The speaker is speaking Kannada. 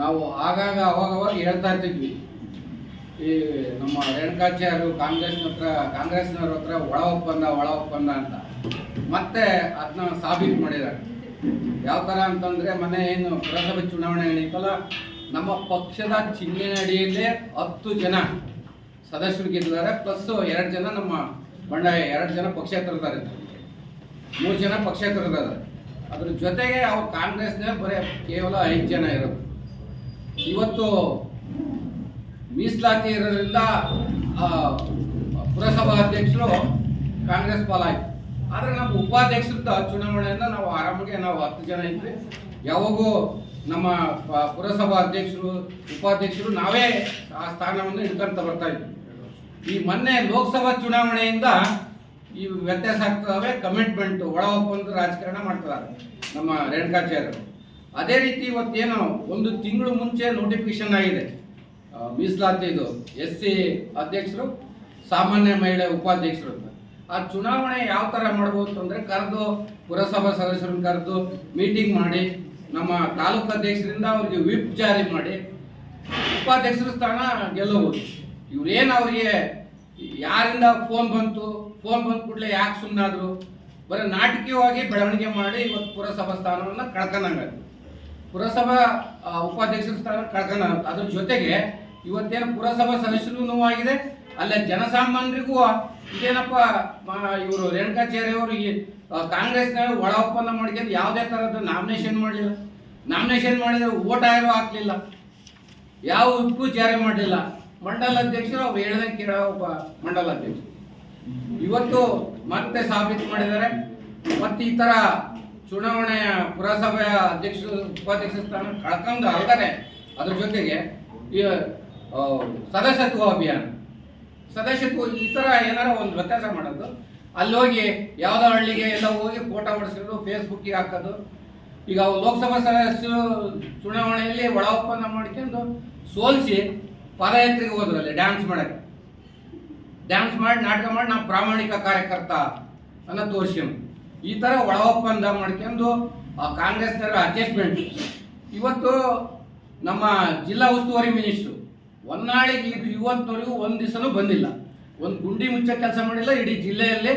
ನಾವು ಆಗಾಗ ಅವಾಗ ಅವಾಗ ಹೇಳ್ತಾ ಇರ್ತಿದ್ವಿ. ಈ ನಮ್ಮ ರೇಣುಕಾಚಾರ್ಯರು ಕಾಂಗ್ರೆಸ್ನ ಹತ್ರ, ಕಾಂಗ್ರೆಸ್ನವ್ರ ಹತ್ರ ಒಳ ಒಪ್ಪಂದ ಒಳ ಒಪ್ಪಂದ ಅಂತ. ಮತ್ತೆ ಅದನ್ನ ಸಾಬೀತು ಮಾಡಿದ್ದಾರೆ ಯಾವ ಥರ ಅಂತಂದರೆ ಮನೆ ಏನು ಪುರಸಭೆ ಚುನಾವಣೆ ನಡೀತಲ್ಲ, ನಮ್ಮ ಪಕ್ಷದ ಚಿಹ್ನೆ ಅಡಿಯಲ್ಲೇ ಹತ್ತು ಜನ ಸದಸ್ಯರು ಗೆದ್ದಿದ್ದಾರೆ ಪ್ಲಸ್ ಎರಡು ಜನ ನಮ್ಮ ಬಂಡಾಯ, ಎರಡು ಜನ ಪಕ್ಷೇತರದಾರೆ ಮೂರು ಜನ ಪಕ್ಷೇತರದಾರೆ ಅದ್ರ ಜೊತೆಗೆ ಅವ್ರು ಕಾಂಗ್ರೆಸ್ನೇ ಬರೀ ಕೇವಲ ಐದು ಜನ ಇರೋದು. ಇವತ್ತು ಮೀಸಲಾತಿ ಇರೋದ್ರಿಂದ ಪುರಸಭಾ ಅಧ್ಯಕ್ಷರು ಕಾಂಗ್ರೆಸ್ ಪಾಲಾಯ್ತು. ಆದರೆ ನಮ್ಮ ಉಪಾಧ್ಯಕ್ಷರದ ಚುನಾವಣೆಯಿಂದ ನಾವು ಆರಾಮಾಗಿ ನಾವು ಹತ್ತು ಜನ ಇದ್ವಿ. ಯಾವಾಗೂ ನಮ್ಮ ಪುರಸಭಾ ಅಧ್ಯಕ್ಷರು, ಉಪಾಧ್ಯಕ್ಷರು ನಾವೇ ಆ ಸ್ಥಾನವನ್ನು ಹಿಡ್ಕೊಂತ ಬರ್ತಾ ಇದ್ವಿ. ಈ ಮೊನ್ನೆ ಲೋಕಸಭಾ ಚುನಾವಣೆಯಿಂದ ಈ ವ್ಯತ್ಯಾಸ ಆಗ್ತವೆ ಕಮಿಟ್ಮೆಂಟ್ ಒಳ ಒಪ್ಪಂದ ರಾಜಕಾರಣ ಮಾಡ್ತಾರೆ ನಮ್ಮ ರೇಣುಕಾಚಾರ್ಯರು. ಅದೇ ರೀತಿ ಇವತ್ತೇನು ಒಂದು ತಿಂಗಳು ಮುಂಚೆ ನೋಟಿಫಿಕೇಶನ್ ಆಗಿದೆ. ಮೀಸಲಾತಿ ಮೀಸಲಾತಿದು ಎಸ್ ಸಿ ಅಧ್ಯಕ್ಷರು, ಸಾಮಾನ್ಯ ಮಹಿಳೆ ಉಪಾಧ್ಯಕ್ಷರು ಆ ಚುನಾವಣೆ ಯಾವ ಥರ ಮಾಡ್ಬೋದು ಅಂದರೆ ಕರೆದು ಪುರಸಭಾ ಸದಸ್ಯರನ್ನು ಕರೆದು ಮೀಟಿಂಗ್ ಮಾಡಿ, ನಮ್ಮ ತಾಲೂಕು ಅಧ್ಯಕ್ಷರಿಂದ ಅವರಿಗೆ ವಿಪ್ ಜಾರಿ ಮಾಡಿ, ಉಪಾಧ್ಯಕ್ಷರ ಸ್ಥಾನ ಗೆಲ್ಲಬಹುದು. ಇವ್ರೇನು ಅವರಿಗೆ ಯಾರಿಂದ ಫೋನ್ ಬಂತು ಫೋನ್ ಬಂದ ಕೂಡಲೇ ಯಾಕೆ ಸುಮ್ಮನಾದ್ರು ಬರೀ ನಾಟಕೀಯವಾಗಿ ಬೆಳವಣಿಗೆ ಮಾಡಿ ಇವತ್ತು ಪುರಸಭಾ ಸ್ಥಾನವನ್ನು ಕಳ್ಕೊಂಡಂಗಾಯ್ತು. ಪುರಸಭಾ ಉಪಾಧ್ಯಕ್ಷರ ಸ್ಥಾನ ಕಳ್ಕೊಂಡ ಅದ್ರ ಜೊತೆಗೆ ಇವತ್ತೇನು ಪುರಸಭಾ ಸದಸ್ಯರು ನೋವಾಗಿದೆ, ಅಲ್ಲ ಜನಸಾಮಾನ್ಯರಿಗೂ ಇದೇನಪ್ಪ ಇವರು ರೇಣುಕಾಚಾರ್ಯ ಅವರು ಈ ಕಾಂಗ್ರೆಸ್ನ ಒಳ ಒಪ್ಪಂದ ಮಾಡ್ಕೊಂಡು ಯಾವುದೇ ಥರದ ನಾಮಿನೇಷನ್ ಮಾಡಲಿಲ್ಲ. ನಾಮಿನೇಷನ್ ಮಾಡಿದ್ರೆ ಓಟ್ ಯಾರು ಹಾಕ್ಲಿಲ್ಲ. ಯಾವ ಉಪ್ಪು ಜಾರಿ ಮಾಡಲಿಲ್ಲ. ಮಂಡಲ ಅಧ್ಯಕ್ಷರು ಅವ್ರು ಹೇಳ್ದಂಗೆ ಕೇಳೋ ಮಂಡಲ ಅಧ್ಯಕ್ಷರು. ಇವತ್ತು ಮತ್ತೆ ಸಾಬೀತು ಮಾಡಿದ್ದಾರೆ. ಮತ್ತೆ ಈ ತರ ಚುನಾವಣೆಯ ಪುರಸಭೆಯ ಅಧ್ಯಕ್ಷ, ಉಪಾಧ್ಯಕ್ಷ ಸ್ಥಾನ ಕಳ್ಕೊಂಡು ಅಲ್ಲದೆ ಅದ್ರ ಜೊತೆಗೆ ಈ ಸದಸ್ಯತ್ವ ಅಭಿಯಾನ. ಸದಸ್ಯತ್ವ ಈ ಥರ ಏನಾರ ಒಂದು ವ್ಯತ್ಯಾಸ ಮಾಡೋದು. ಅಲ್ಲಿ ಹೋಗಿ ಯಾವುದೋ ಹಳ್ಳಿಗೆ ಎಲ್ಲ ಹೋಗಿ ಫೋಟೋ ಹೊಡಿಸೋದು ಫೇಸ್ಬುಕ್ಕಿಗೆ ಹಾಕೋದು. ಈಗ ಲೋಕಸಭಾ ಸದಸ್ಯರು ಚುನಾವಣೆಯಲ್ಲಿ ಒಳ ಒಪ್ಪಂದ ಮಾಡ್ಕೊಂಡು ಸೋಲಿಸಿ ಪಾದಯಾತ್ರೆಗೆ ಹೋದ್ರು ಅಲ್ಲಿ ಡ್ಯಾನ್ಸ್ ಮಾಡಕ್ಕೆ. ಡ್ಯಾನ್ಸ್ ಮಾಡಿ ನಾಟಕ ಮಾಡಿ ನಾವು ಪ್ರಾಮಾಣಿಕ ಕಾರ್ಯಕರ್ತ ಅನ್ನೋ ತೋರ್ಸ್ಕೊಂಡು. ಈ ಥರ ಒಳ ಒಪ್ಪಂದ ಮಾಡ್ಕೊಂಡು ಆ ಕಾಂಗ್ರೆಸ್ನವರ ಅಡ್ಜಸ್ಟ್ಮೆಂಟ್ ಇವತ್ತು ನಮ್ಮ ಜಿಲ್ಲಾ ಉಸ್ತುವಾರಿ ಮಿನಿಸ್ಟ್ರು ಹೊನ್ನಾಳಿಗೆ ಇವತ್ತವರೆಗೂ ಒಂದು ದಿವಸನೂ ಬಂದಿಲ್ಲ. ಒಂದು ಗುಂಡಿ ಮುಚ್ಚ ಕೆಲಸ ಮಾಡಿಲ್ಲ, ಇಡೀ ಜಿಲ್ಲೆಯಲ್ಲಿ